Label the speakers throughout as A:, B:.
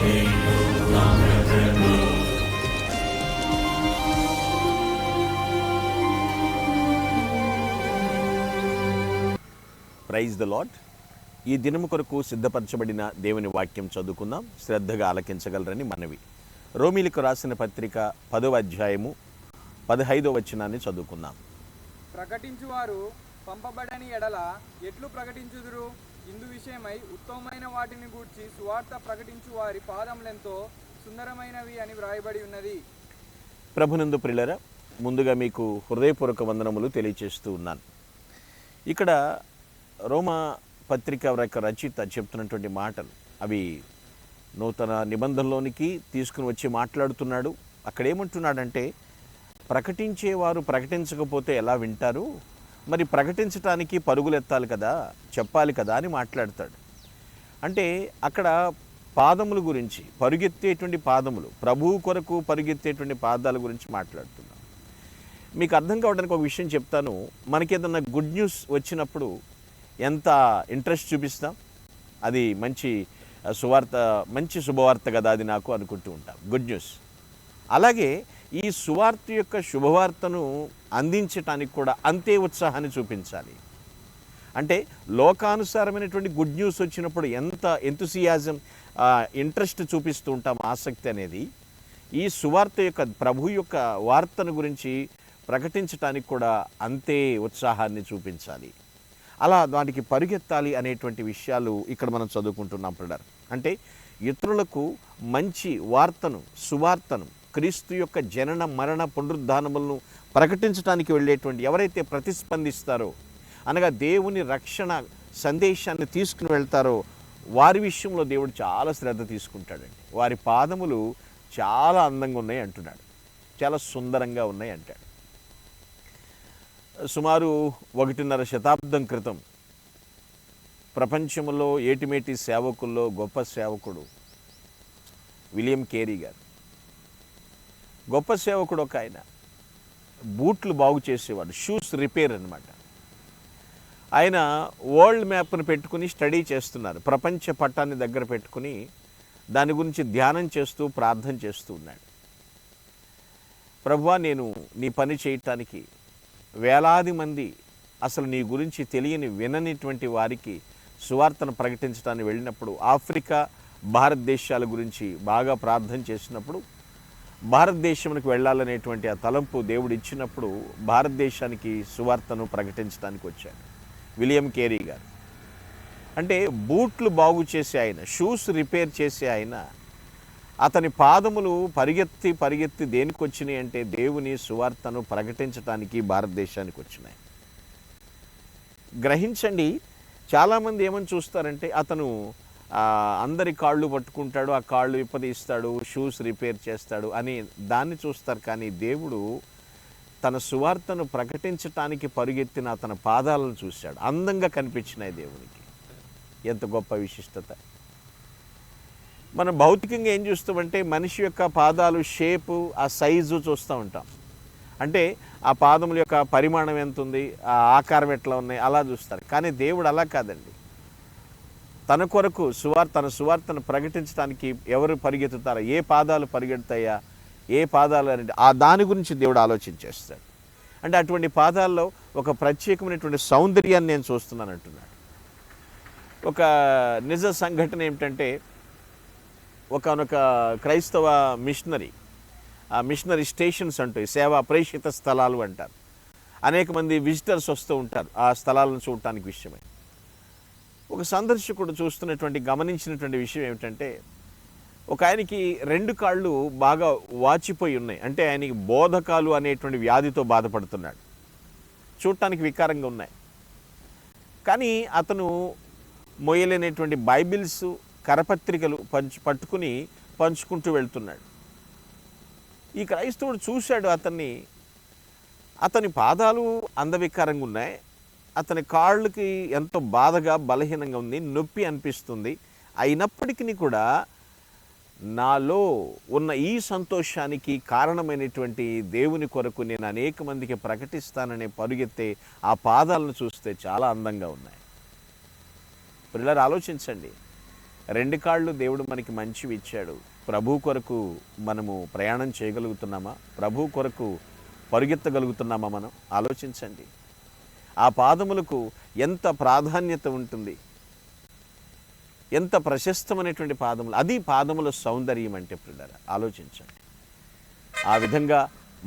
A: Praise the lot ఈ దినము కొరకు సిద్ధపరచబడిన దేవుని వాక్యం చదువుకుందాం. శ్రద్ధగా ఆలకించగలరని మనవి. రోమిలకు రాసిన పత్రిక పదవ అధ్యాయము పదహైదో వచనాన్ని చదువుకుందాం.
B: ప్రకటించువారు పంపబడని ఎడల ఎట్లు ప్రకటించుదురు? ఇందు విషయమై ఉత్తమమైన వాటిని గూర్చి సువార్త ప్రకటించు వారి పాదములెంతో సుందరమైనవి అని వ్రాయబడి ఉన్నది.
A: ప్రభునందు ప్రిలర ముందుగా మీకు హృదయపూర్వక వందనములు తెలియచేస్తూ ఉన్నాను. ఇక్కడ రోమా పత్రిక యొక్క రచయిత చెప్తున్నటువంటి మాటలు అవి నూతన నిబంధనలోనికి తీసుకుని వచ్చి మాట్లాడుతున్నాడు. అక్కడేమంటున్నాడంటే ప్రకటించేవారు ప్రకటించకపోతే ఎలా వింటారు? మరి ప్రకటించటానికి పరుగులెత్తాలి కదా చెప్పాలి కదా అని మాట్లాడతాడు. అంటే అక్కడ పాదముల గురించి పరుగెత్తేటువంటి పాదములు ప్రభువు కొరకు పరుగెత్తేటువంటి పాదాల గురించి మాట్లాడుతున్నాం. మీకు అర్థం కావడానికి ఒక విషయం చెప్తాను. మనకి ఏదన్నా గుడ్ న్యూస్ వచ్చినప్పుడు ఎంత ఇంట్రెస్ట్ చూపిస్తాం? అది మంచి సువార్త మంచి శుభవార్త కదా అది నాకు అనుకుంటూ ఉంటాం. Good news. అలాగే ఈ సువార్త యొక్క శుభవార్తను అందించటానికి కూడా అంతే ఉత్సాహాన్ని చూపించాలి. అంటే లోకానుసారమైనటువంటి గుడ్ న్యూస్ వచ్చినప్పుడు ఎంత ఎంతుసియాజం ఇంట్రెస్ట్ చూపిస్తూ ఉంటాం ఆసక్తి అనేది ఈ సువార్త యొక్క ప్రభు యొక్క వార్తను గురించి ప్రకటించటానికి కూడా అంతే ఉత్సాహాన్ని చూపించాలి. అలా దానికి పరిగెత్తాలి అనేటువంటి విషయాలు ఇక్కడ మనం చదువుకుంటున్నాం ప్రడర్ అంటే ఇతరులకు మంచి వార్తను సువార్తను క్రీస్తు యొక్క జనన మరణ పునరుద్ధానములను ప్రకటించడానికి వెళ్ళేటువంటి ఎవరైతే ప్రతిస్పందిస్తారో అనగా దేవుని రక్షణ సందేశాన్ని తీసుకుని వెళ్తారో వారి విషయంలో దేవుడు చాలా శ్రద్ధ తీసుకుంటాడండి. వారి పాదములు చాలా అందంగా ఉన్నాయి అంటున్నాడు. చాలా సుందరంగా ఉన్నాయి అంటాడు. సుమారు ఒకటిన్నర శతాబ్దం క్రితం ప్రపంచంలో ఏటిమేటి సేవకుల్లో గొప్ప సేవకుడు విలియం కేరీ గారు గొప్ప సేవకుడు ఒక ఆయన. బూట్లు బాగు చేసేవాడు షూస్ రిపేర్ అనమాట ఆయన వరల్డ్ మ్యాప్ను పెట్టుకుని స్టడీ చేస్తున్నారు. ప్రపంచ పట్టాన్ని దగ్గర పెట్టుకుని దాని గురించి ధ్యానం చేస్తూ ప్రార్థన చేస్తూ ఉన్నాడు. ప్రభువా నేను నీ పని చేయటానికి వేలాది మంది అసలు నీ గురించి తెలియని విననిటువంటి వారికి సువార్తను ప్రకటించడానికి వెళ్ళినప్పుడు ఆఫ్రికా భారతదేశాల గురించి బాగా ప్రార్థన చేసినప్పుడు భారతదేశంకి వెళ్ళాలనేటువంటి ఆ తలంపు దేవుడు ఇచ్చినప్పుడు భారతదేశానికి సువార్తను ప్రకటించడానికి వచ్చాడు. విలియం కేరీ గారు. అంటే బూట్లు బాగు చేసే ఆయన షూస్ రిపేర్ చేసే ఆయన అతని పాదములు పరిగెత్తి పరిగెత్తి దేనికి వచ్చినాయి అంటే దేవుని సువార్తను ప్రకటించడానికి భారతదేశానికి వచ్చినాయి. గ్రహించండి చాలామంది ఏమని చూస్తారంటే అతను అందరి కాళ్ళు పట్టుకుంటాడు ఆ కాళ్ళు విపదీస్తాడు షూస్ రిపేర్ చేస్తాడు అని దాన్ని చూస్తారు. కానీ దేవుడు తన సువార్తను ప్రకటించటానికి పరుగెత్తిన తన పాదాలను చూశాడు. అందంగా కనిపించినాయి దేవునికి. ఎంత గొప్ప విశిష్టత. మనం భౌతికంగా ఏం చూస్తామంటే మనిషి యొక్క పాదాలు షేపు ఆ సైజు చూస్తూ ఉంటాం. అంటే ఆ పాదముల యొక్క పరిమాణం ఎంత ఉంది ఆ ఆకారం ఎట్లా ఉన్నాయి అలా చూస్తారు. కానీ దేవుడు అలా కాదండి. తన కొరకు సువార్త తన సువార్తను ప్రకటించడానికి ఎవరు పరిగెత్తుతారా? ఏ పాదాలు పరిగెడతాయా? ఏ పాదాలు అనేది ఆ దాని గురించి దేవుడు ఆలోచించేస్తాడు అంటే అటువంటి పాదాల్లో ఒక ప్రత్యేకమైనటువంటి సౌందర్యాన్ని నేను చూస్తున్నాను అంటున్నాడు. ఒక నిజ సంఘటన ఏమిటంటే ఒకనొక క్రైస్తవ మిషనరీ ఆ మిషనరీ స్టేషన్స్ అంటాయి సేవా ప్రేషిత స్థలాలు అంటారు. అనేక మంది విజిటర్స్ వస్తూ ఉంటారు ఆ స్థలాలను చూడటానికి విషయమై. ఒక సందర్శకుడు చూస్తున్నటువంటి గమనించినటువంటి విషయం ఏమిటంటే ఒక ఆయనకి రెండు కాళ్ళు బాగా వాచిపోయి ఉన్నాయి. అంటే ఆయనకి బోధకాలు అనేటువంటి వ్యాధితో బాధపడుతున్నాడు. చూడటానికి వికారంగా ఉన్నాయి. కానీ అతను మొయ్యలేనటువంటి బైబిల్స్ కరపత్రికలు పంచు పట్టుకుని పంచుకుంటూ వెళ్తున్నాడు. ఈ క్రైస్తవుడు చూశాడు అతన్ని. అతని పాదాలు అందవికారంగా ఉన్నాయి. అతని కాళ్ళకి ఎంతో బాధగా బలహీనంగా ఉంది నొప్పి అనిపిస్తుంది. అయినప్పటికీ కూడా నాలో ఉన్న ఈ సంతోషానికి కారణమైనటువంటి దేవుని కొరకు నేను అనేక మందికి ప్రకటిస్తానని పరుగెత్తే ఆ పాదాలను చూస్తే చాలా అందంగా ఉన్నాయి. పిల్లలు ఆలోచించండి. రెండు కాళ్ళు దేవుడు మనకి మంచివి ఇచ్చాడు. ప్రభు కొరకు మనము ప్రయాణం చేయగలుగుతున్నామా? ప్రభు కొరకు పరుగెత్తగలుగుతున్నామా మనం? ఆలోచించండి. ఆ పాదములకు ఎంత ప్రాధాన్యత ఉంటుంది? ఎంత ప్రశస్తమైనటువంటి పాదములు? అది పాదముల సౌందర్యం అంటే పిల్లల ఆలోచించండి. ఆ విధంగా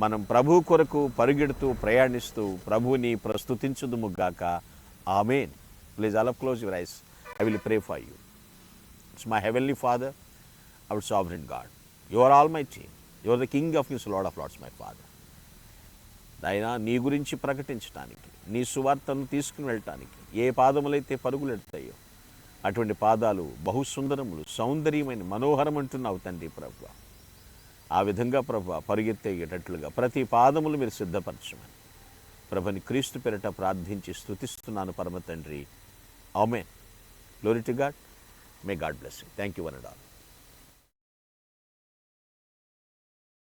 A: మనం ప్రభు కొరకు పరుగెడుతూ ప్రయాణిస్తూ ప్రభుని ప్రస్తుతించుదుముగాక amen. Please all up close your eyes I will pray for you it's my heavenly father our sovereign God you are all my team you are the king of us lord of lords my father ఆయన నీ గురించి ప్రకటించడానికి నీ సువార్తను తీసుకుని వెళ్ళటానికి ఏ పాదములైతే పరుగులెడతాయో అటువంటి పాదాలు బహు సుందరములు సౌందర్యమైన మనోహరం అంటున్నావు తండ్రి ప్రభు. ఆ విధంగా ప్రభు పరుగెత్తేటట్లుగా ప్రతి పాదములు మీరు సిద్ధపరచమని ప్రభుని క్రీస్తు పెరట ప్రార్థించి స్తుతిస్తున్నాను పరమ తండ్రి. Amen. లోరిటి God may God bless thank you one and all